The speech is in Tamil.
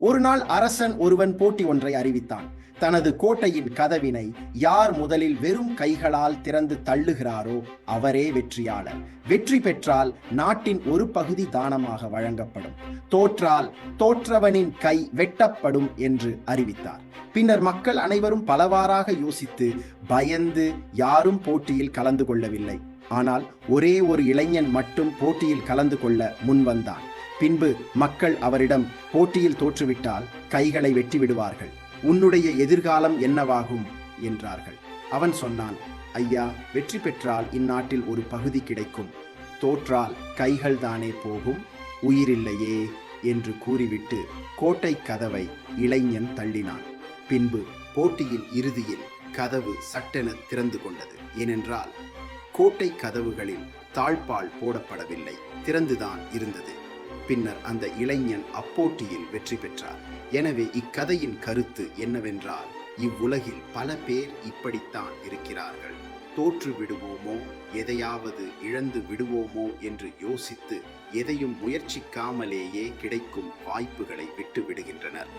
ஒரு நாள் அரசன் ஒருவன் போட்டி ஒன்றை அறிவித்தான். தனது கோட்டையின் கதவினை யார் முதலில் வெறும் கைகளால் திறந்து தள்ளுகிறாரோ அவரே வெற்றியாளர். வெற்றி பெற்றால் நாட்டின் ஒரு பகுதி தானமாக வழங்கப்படும். தோற்றால் தோற்றவனின் கை வெட்டப்படும் என்று அறிவித்தார். பின்னர் மக்கள் அனைவரும் பலவாறாக யோசித்து பயந்து யாரும் போட்டியில் கலந்து கொள்ளவில்லை. ஆனால் ஒரே ஒரு இளைஞன் மட்டும் போட்டியில் கலந்து கொள்ள முன்வந்தான். பின்பு மக்கள் அவரிடம் போட்டியில் தோற்றுவிட்டால் கைகளை வெட்டி விடுவார்கள் உன்னுடைய எதிர்காலம் என்னவாகும்? என்றார்கள். அவன் சொன்னான் ஐயா வெற்றி பெற்றால் இந்நாட்டில் ஒரு பகுதி கிடைக்கும். தோற்றால் கைகள் தானே போகும்? உயிரில்லையே என்று கூறிவிட்டு கோட்டை கதவை இளைஞன் தள்ளினான். பின்பு போட்டியின் இறுதியில் கதவு சட்டென திறந்து கொண்டது. ஏனென்றால் கோட்டை கதவுகளில் தாழ்பால் போடப்படவில்லை. திறந்துதான் இருந்தது. பின்னர் அந்த இளைஞன் அப்போட்டியில் வெற்றி பெற்றார். எனவே இக்கதையின் கருத்து என்னவென்றால் இவ்வுலகில் பல பேர் இப்படித்தான் இருக்கிறார்கள். தோற்று விடுவோமோ எதையாவது இழந்து விடுவோமோ என்று யோசித்து எதையும் முயற்சிக்காமலேயே கிடைக்கும் வாய்ப்புகளை விட்டு விடுகின்றனர்